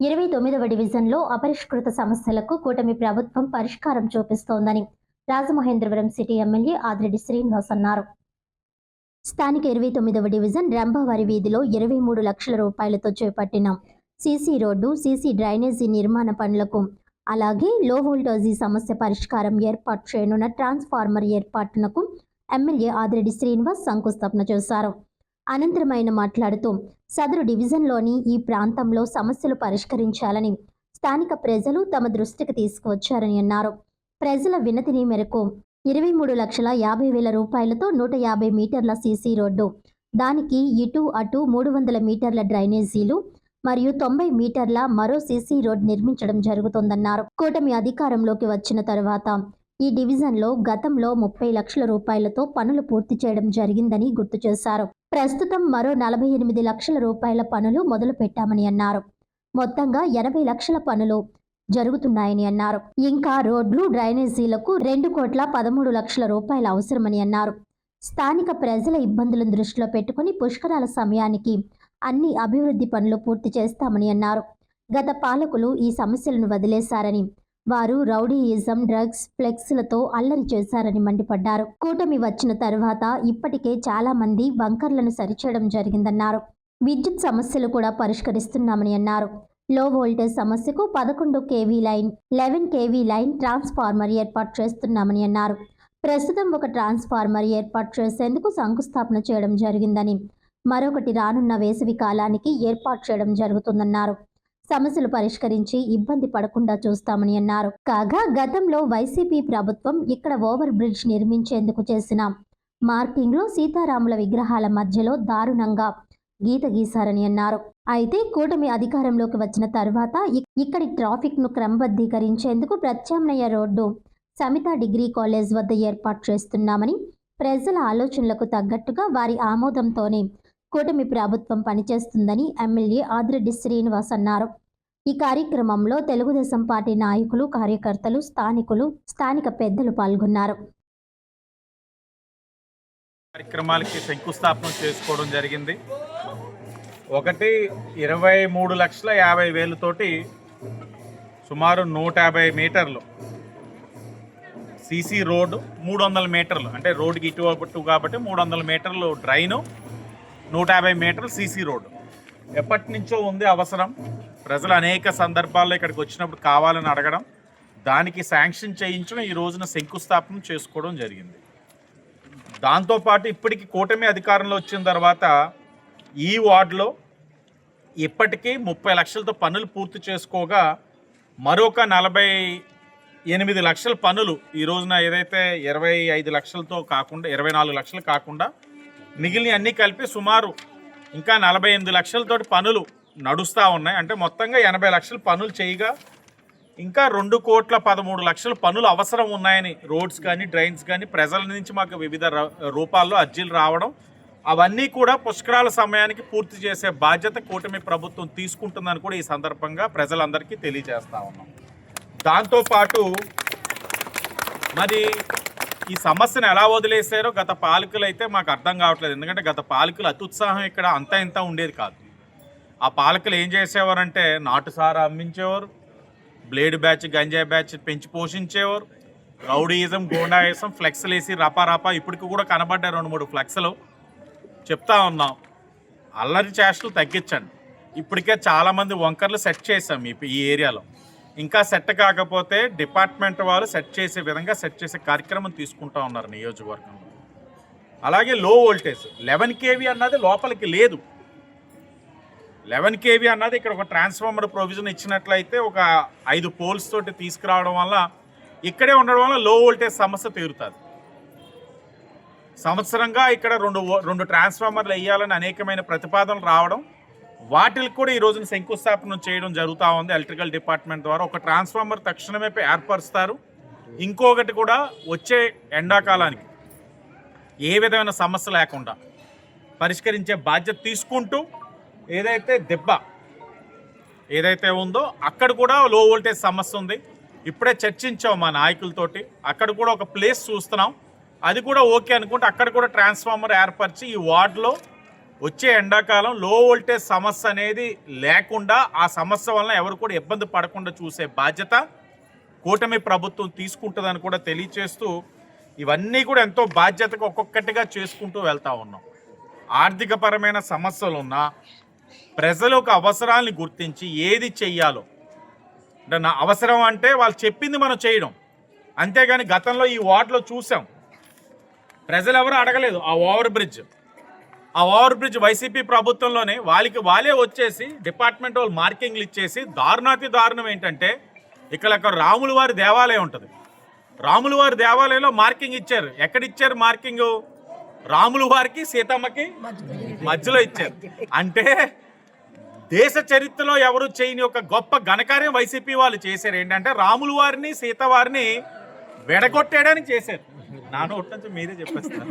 ఇరవై తొమ్మిదవ డివిజన్లో అపరిష్కృత సమస్యలకు కూటమి ప్రభుత్వం పరిష్కారం చూపిస్తోందని రాజమహేంద్రవరం సిటీ ఎమ్మెల్యే ఆదిరెడ్డి శ్రీనివాస్ అన్నారు. స్థానిక ఇరవై తొమ్మిదవ డివిజన్ రంభావారి వీధిలో ఇరవై మూడు లక్షల రూపాయలతో చేపట్టిన సీసీ రోడ్డు సీసీ డ్రైనేజీ నిర్మాణ పనులకు అలాగే లో వోల్టేజీ సమస్య పరిష్కారం ఏర్పాటు చేయనున్న ట్రాన్స్ఫార్మర్ ఏర్పాటునకు ఎమ్మెల్యే ఆదిరెడ్డి శ్రీనివాస్ శంకుస్థాపన చేశారు. అనంతరం ఆయన మాట్లాడుతూ సదరు డివిజన్లోని ఈ ప్రాంతంలో సమస్యలు పరిష్కరించాలని స్థానిక ప్రజలు తమ దృష్టికి తీసుకువచ్చారని అన్నారు. ప్రజల వినతిని మేరకు ఇరవై మూడు లక్షల యాభై వేల రూపాయలతో నూట యాభై మీటర్ల సీసీ రోడ్డు దానికి ఇటు అటు మూడు వందల మీటర్ల డ్రైనేజీలు మరియు తొంభై మీటర్ల మరో సీసీ రోడ్ నిర్మించడం జరుగుతోందన్నారు. కూటమి అధికారంలోకి వచ్చిన తర్వాత ఈ డివిజన్లో గతంలో ముప్పై లక్షల రూపాయలతో పనులు పూర్తి చేయడం జరిగిందని గుర్తు చేశారు. ప్రస్తుతం మరో నలభై ఎనిమిది లక్షల రూపాయల పనులు మొదలు పెట్టామని అన్నారు. మొత్తంగా ఎనభై లక్షల పనులు జరుగుతున్నాయని అన్నారు. ఇంకా రోడ్లు డ్రైనేజీలకు రెండు కోట్ల పదమూడు లక్షల రూపాయలు అవసరమని అన్నారు. స్థానిక ప్రజల ఇబ్బందులను దృష్టిలో పెట్టుకుని పుష్కరాల సమయానికి అన్ని అభివృద్ధి పనులు పూర్తి చేస్తామని అన్నారు. గత పాలకులు ఈ సమస్యలను వదిలేశారని వారు రౌడీయిజం డ్రగ్స్ ఫ్లెక్స్లతో అల్లరి చేశారని మండిపడ్డారు. కూటమి వచ్చిన తర్వాత ఇప్పటికే చాలా మంది బంకర్లను సరిచేయడం జరిగిందన్నారు. విద్యుత్ సమస్యలు కూడా పరిష్కరిస్తున్నామని అన్నారు. లో వోల్టేజ్ సమస్యకు పదకొండు KV line eleven KV line transformer ఏర్పాటు చేస్తున్నామని అన్నారు. ప్రస్తుతం ఒక ట్రాన్స్ఫార్మర్ ఏర్పాటు చేసేందుకు శంకుస్థాపన చేయడం జరిగిందని మరొకటి రానున్న వేసవి కాలానికి ఏర్పాటు చేయడం జరుగుతుందన్నారు. సమస్యలు పరిష్కరించి ఇబ్బంది పడకుండా చూస్తామని అన్నారు. కాగా గతంలో వైసీపీ ప్రభుత్వం ఇక్కడ ఓవర్ బ్రిడ్జ్ నిర్మించేందుకు చేసిన మార్కింగ్లో సీతారాముల విగ్రహాల మధ్యలో దారుణంగా గీత గీశారని అన్నారు. అయితే కూటమి అధికారంలోకి వచ్చిన తర్వాత ఇక్కడి ట్రాఫిక్ను క్రమబద్ధీకరించేందుకు ప్రత్యామ్నాయ రోడ్డు సమిత డిగ్రీ కాలేజ్ వద్ద ఏర్పాటు చేస్తున్నామని ప్రజల ఆలోచనలకు తగ్గట్టుగా వారి ఆమోదంతోనే కూటమి ప్రభుత్వం పనిచేస్తుందని ఎమ్మెల్యే ఆదిరెడ్డి శ్రీనివాస్ అన్నారు. ఈ కార్యక్రమంలో తెలుగుదేశం పార్టీ నాయకులు కార్యకర్తలు స్థానికులు స్థానిక పెద్దలు పాల్గొన్నారు. కార్యక్రమాలకి శంకుస్థాపన చేసుకోవడం జరిగింది. ఒకటి ఇరవై మూడు లక్షల యాభై వేలతోటి సుమారు నూట యాభై మీటర్లు సీసీ రోడ్డు మూడు వందల మీటర్లు అంటే రోడ్డుకి ఇటు కాబట్టి మూడు వందల మీటర్లు డ్రైను నూట యాభై మీటర్లు సీసీ రోడ్డు. ఎప్పటి నుంచో ఉంది అవసరం. ప్రజలు అనేక సందర్భాల్లో ఇక్కడికి వచ్చినప్పుడు కావాలని అడగడం దానికి శాంక్షన్ చేయించడం ఈ రోజున శంకుస్థాపన చేసుకోవడం జరిగింది. దాంతోపాటు ఇప్పటికి కూటమి అధికారంలో వచ్చిన తర్వాత ఈ వార్డులో ఇప్పటికీ ముప్పై లక్షలతో పనులు పూర్తి చేసుకోగా మరొక నలభై ఎనిమిది లక్షల పనులు ఈ రోజున ఏదైతే ఇరవై ఐదు లక్షలతో కాకుండా ఇరవై నాలుగు లక్షలు కాకుండా మిగిలిన అన్నీ కలిపి సుమారు ఇంకా నలభై ఎనిమిది లక్షలతోటి పనులు నడుస్తూ ఉన్నాయి. అంటే మొత్తంగా ఎనభై లక్షలు పనులు చేయగా ఇంకా రెండు కోట్ల పదమూడు లక్షల పనులు అవసరం ఉన్నాయని రోడ్స్ కానీ డ్రైన్స్ కానీ ప్రజల నుంచి మాకు వివిధ ర- రూపాల్లో అర్జీలు రావడం అవన్నీ కూడా పుష్కరాల సమయానికి పూర్తి చేసే బాధ్యత కూటమి ప్రభుత్వం తీసుకుంటుందని కూడా ఈ సందర్భంగా ప్రజలందరికీ తెలియజేస్తా ఉన్నాం. దాంతోపాటు మరి ఈ సమస్యను ఎలా వదిలేశారో గత పాలకులు అయితే మాకు అర్థం కావట్లేదు. ఎందుకంటే గత పాలకులు అత్యుత్సాహం ఇక్కడ అంతా ఇంత ఉండేది కాదు. ఆ పాలకులు ఏం చేసేవారంటే నాటుసారా అమ్మించేవారు బ్లేడ్ బ్యాచ్ గంజాయి బ్యాచ్ పెంచి పోషించేవారు రౌడీయిజం గోండాయిజం ఫ్లెక్స్లు వేసి రపా రపా ఇప్పటికి కూడా కనబడ్డాయి రెండు మూడు ఫ్లెక్స్లు. చెప్తా ఉన్నాం. అల్లరి చేష్టలు తగ్గించండి. ఇప్పటికే చాలామంది వంకర్లు సెట్ చేసాం ఈ ఏరియాలో. ఇంకా సెట్ కాకపోతే డిపార్ట్మెంట్ వాళ్ళు సెట్ చేసే విధంగా సెట్ చేసే కార్యక్రమం తీసుకుంటా ఉన్నారు నియోజకవర్గంలో. అలాగే లో వోల్టేజ్ లెవెన్ కేవీ అన్నది లోపలికి లేదు. లెవెన్ కేవీ అన్నది ఇక్కడ ఒక ట్రాన్స్ఫార్మర్ ప్రొవిజన్ ఇచ్చినట్లయితే ఒక ఐదు పోల్స్ తోటి తీసుకురావడం వల్ల ఇక్కడే ఉండడం వల్ల లో వోల్టేజ్ సమస్య తీరుతుంది. సంవత్సరంగా ఇక్కడ రెండు రెండు ట్రాన్స్ఫార్మర్లు వేయాలని అనేకమైన ప్రతిపాదనలు రావడం వాటికి కూడా ఈ రోజున శంకుస్థాపన చేయడం జరుగుతూ ఉంది. ఎలక్ట్రికల్ డిపార్ట్మెంట్ ద్వారా ఒక ట్రాన్స్ఫార్మర్ తక్షణమే ఏర్పరుస్తారు. ఇంకొకటి కూడా వచ్చే ఎండాకాలానికి ఏ విధమైన సమస్య లేకుండా పరిష్కరించే బాధ్యత తీసుకుంటూ ఏదైతే దెబ్బ ఏదైతే ఉందో అక్కడ కూడా లో వోల్టేజ్ సమస్య ఉంది. ఇప్పుడే చర్చించాం మా నాయకులతోటి. అక్కడ కూడా ఒక ప్లేస్ చూస్తున్నాం. అది కూడా ఓకే అనుకుంటే అక్కడ కూడా ట్రాన్స్ఫార్మర్ ఏర్పరిచి ఈ వార్డులో వచ్చే ఎండాకాలం లో వోల్టేజ్ సమస్య అనేది లేకుండా ఆ సమస్య వలన ఎవరు కూడా ఇబ్బంది పడకుండా చూసే బాధ్యత కూటమి ప్రభుత్వం తీసుకుంటుందని కూడా తెలియచేస్తూ ఇవన్నీ కూడా ఎంతో బాధ్యతగా ఒక్కొక్కటిగా చేసుకుంటూ వెళ్తా ఉన్నాం. ఆర్థికపరమైన సమస్యలు ఉన్నా ప్రజల యొక్క అవసరాల్ని గుర్తించి ఏది చెయ్యాలో అంటే నా అవసరం అంటే వాళ్ళు చెప్పింది మనం చేయడం. అంతేగాని గతంలో ఈ వార్డులో చూసాం. ప్రజలు ఎవరు అడగలేదు ఆ ఓవర్ బ్రిడ్జ్. ఆ ఓవర్ బ్రిడ్జ్ వైసీపీ ప్రభుత్వంలోనే వాళ్ళకి వాళ్ళే వచ్చేసి డిపార్ట్మెంట్ వాళ్ళు మార్కింగ్లు ఇచ్చేసి దారుణాతి దారుణం ఏంటంటే ఇక్కడ ఒక రాముల వారి దేవాలయం ఉంటుంది. రాముల వారి దేవాలయంలో మార్కింగ్ ఇచ్చారు. ఎక్కడ ఇచ్చారు మార్కింగ్? రాముల వారికి సీతమ్మకి మధ్యలో ఇచ్చారు. అంటే దేశ చరిత్రలో ఎవరు చేయని ఒక గొప్ప ఘనకార్యం వైసీపీ వాళ్ళు చేశారు. ఏంటంటే రాముల వారిని సీత వారిని వెడగొట్టేయడానికి చేశారు. నా నోటి నుంచి మీరే చెప్పేస్తారు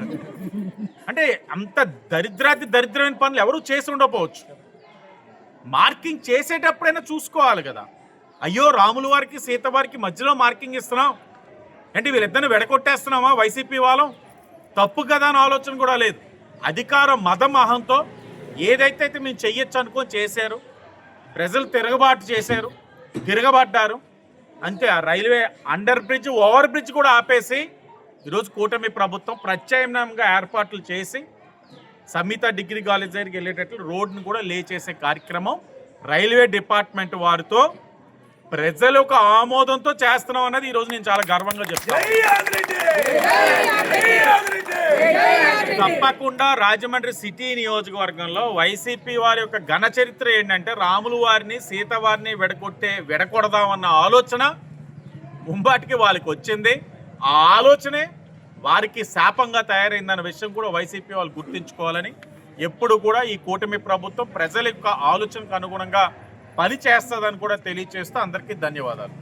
అంటే అంత దరిద్రాది దరిద్రమైన పనులు ఎవరు చేసి ఉండకపోవచ్చు. మార్కింగ్ చేసేటప్పుడైనా చూసుకోవాలి కదా. అయ్యో రాములు వారికి సీత వారికి మధ్యలో మార్కింగ్ ఇస్తున్నాం. అంటే వీళ్ళిద్దరిని వెడగొట్టేస్తున్నామా వైసీపీ వాళ్ళం? తప్పు కదా అని ఆలోచన కూడా లేదు. అధికార మదమహంతో అహంతో ఏదైతే అయితే మేము చెయ్యొచ్చు అనుకొని చేశారు ప్రజలు తిరగబాటు చేశారు తిరగబడ్డారు అంతే. ఆ railway under bridge over bridge కూడా ఆపేసి ఈరోజు కూటమి ప్రభుత్వం ప్రత్యామ్నాయంగా ఏర్పాట్లు చేసి సమీత డిగ్రీ కాలేజ్ దగ్గరికి వెళ్ళేటట్లు రోడ్ను కూడా లే చేసే కార్యక్రమం రైల్వే డిపార్ట్మెంట్ వారితో ప్రజల యొక్క ఆమోదంతో చేస్తున్నాం అన్నది ఈరోజు నేను చాలా గర్వంగా చెప్తాను తప్పకుండా రాజమండ్రి సిటీ నియోజకవర్గంలో వైసీపీ వారి యొక్క ఘన చరిత్ర ఏంటంటే రాములు వారిని సీత వారిని విడగొట్టే విడకొడదామన్న ఆలోచన ముంబాటికి వాళ్ళకి వచ్చింది. ఆ ఆలోచనే వారికి శాపంగా తయారైందన్న విషయం కూడా వైసీపీ వాళ్ళు గుర్తించుకోవాలని ఎప్పుడు కూడా ఈ కూటమి ప్రభుత్వం ప్రజల యొక్క ఆలోచనకు అనుగుణంగా పని చేస్తుందని కూడా తెలియచేస్తూ అందరికీ ధన్యవాదాలు.